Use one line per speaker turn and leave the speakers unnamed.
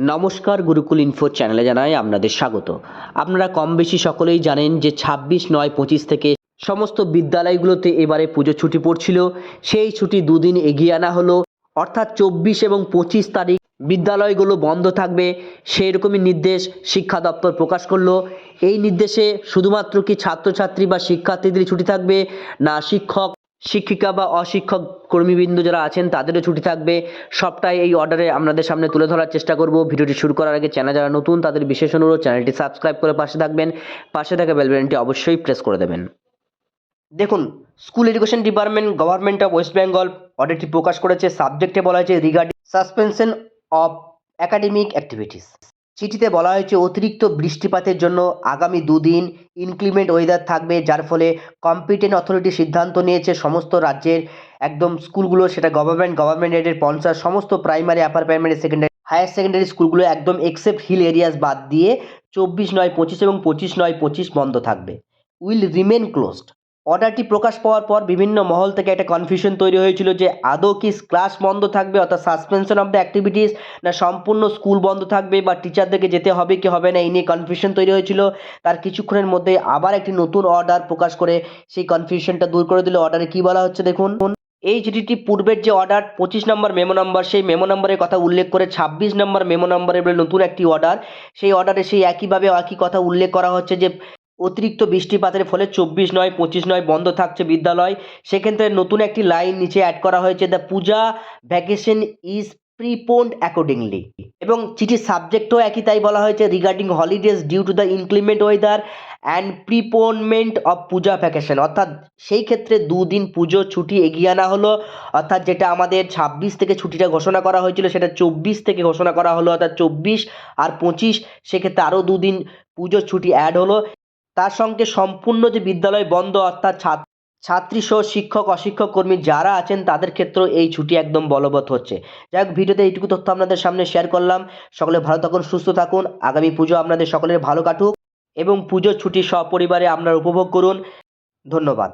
নমস্কার গুরুকুল ইনফো চ্যানেলে জানাই আপনাদের স্বাগত। আপনারা কম বেশি সকলেই জানেন যে ছাব্বিশ নয় পঁচিশ থেকে সমস্ত বিদ্যালয়গুলোতে এবারে পুজো ছুটি পড়ছিল। সেই ছুটি দুদিন এগিয়ে আনা হলো। অর্থাৎ চব্বিশ এবং পঁচিশ তারিখ বিদ্যালয়গুলো বন্ধ থাকবে সেই রকমই নির্দেশ শিক্ষা দপ্তর প্রকাশ করল। এই নির্দেশে শুধুমাত্র কি ছাত্রছাত্রী বা শিক্ষার্থীদের ছুটি থাকবে না শিক্ষক শিক্ষিকা বা অশিক্ষক কর্মীবৃন্দ যারা আছেন, তাদেরও ছুটি থাকবে। সবটাই এই অর্ডারে আপনাদের সামনে তুলে ধরার চেষ্টা করব। ভিডিওটি শুরু করার আগে চ্যানেল যারা নতুন, তাদের বিশেষ অনুরোধ, চ্যানেলটি সাবস্ক্রাইব করে পাশে থাকবেন। পাশে থাকা বেল বাটনটি অবশ্যই প্রেস করে দেবেন। দেখুন school education department government of West Bengal অর্ডারটি প্রকাশ করেছে। সাবজেক্টে বলা হয়েছে regarding suspension of academic activities চিঠিতে বলা হয়েছে, অতিরিক্ত বৃষ্টিপাতের জন্য আগামী দুদিন ইনক্লিমেন্ট ওয়েদার থাকবে, যার ফলে কম্পিটেন্ট অথরিটি সিদ্ধান্ত নিয়েছে, সমস্ত রাজ্যের একদম স্কুলগুলো, সেটা গভর্নমেন্ট গভর্নমেন্ট এডেড পঞ্চায়েত সমস্ত primary upper primary secondary higher secondary স্কুলগুলো একদম এক্সেপ্ট হিল এরিয়াস বাদ দিয়ে চব্বিশ নয় পঁচিশ এবং পঁচিশ নয় পঁচিশ বন্ধ থাকবে। উইল রিমেন ক্লোজড অর্ডারটি প্রকাশ পাওয়ার পর বিভিন্ন মহল থেকে একটা কনফিউশন তৈরি হয়েছিল যে আদৌ কি ক্লাস বন্ধ থাকবে, অর্থাৎ সাসপেনশন অফ দ্য অ্যাক্টিভিটিস না সম্পূর্ণ স্কুল বন্ধ থাকবে বা টিচারদেরকে যেতে হবে কি হবে না, এই নিয়ে কনফিউশন তৈরি হয়েছিল। তার কিছুক্ষণের মধ্যে আবার একটি নতুন অর্ডার প্রকাশ করে সেই কনফিউশনটা দূর করে দিল। অর্ডারে কি বলা হচ্ছে দেখুন? এই চিঠিটি পূর্বের যে অর্ডার পঁচিশ নম্বর মেমো নম্বর সেই মেমো নম্বরের কথা উল্লেখ করে ছাব্বিশ নম্বর মেমো নম্বরের নতুন একটি অর্ডার সেই অর্ডারে সেই একইভাবে একই কথা উল্লেখ করা হচ্ছে যে অতিরিক্ত বৃষ্টিপাতের ফলে চব্বিশ নয়, পঁচিশ নয় বন্ধ থাকছে বিদ্যালয়। সেক্ষেত্রে নতুন একটি লাইন নিচে অ্যাড করা হয়েছে the Puja vacation is preponed accordingly এবং চিঠির সাবজেক্টও একই, তাই বলা হয়েছে regarding holidays due to the inclement weather and preponement of Puja vacation অর্থাৎ সেই ক্ষেত্রে দুদিন পুজো, ছুটি এগিয়ে আনা হলো। অর্থাৎ যেটা আমাদের ছাব্বিশ থেকে ছুটিটা ঘোষণা করা হয়েছিল, সেটা চব্বিশ থেকে ঘোষণা করা হলো। অর্থাৎ চব্বিশ আর পঁচিশ, সেক্ষেত্রে আরও দুদিন পুজোর ছুটি অ্যাড হলো। তার সঙ্গে সম্পূর্ণ যে বিদ্যালয় বন্ধ, অর্থাৎ ছাত্র, ছাত্রী সহ শিক্ষক, অশিক্ষক কর্মী যারা আছেন, তাদের ক্ষেত্রেও এই ছুটি একদম বলবৎ হচ্ছে। যাই হোক, ভিডিওতে এইটুকু তথ্য আপনাদের সামনে শেয়ার করলাম। সকলে ভালো থাকুন, সুস্থ থাকুন। আগামী পুজো আপনাদের সকলের ভালো কাটুক এবং পুজোর ছুটি সপরিবারে আপনারা উপভোগ করুন। ধন্যবাদ।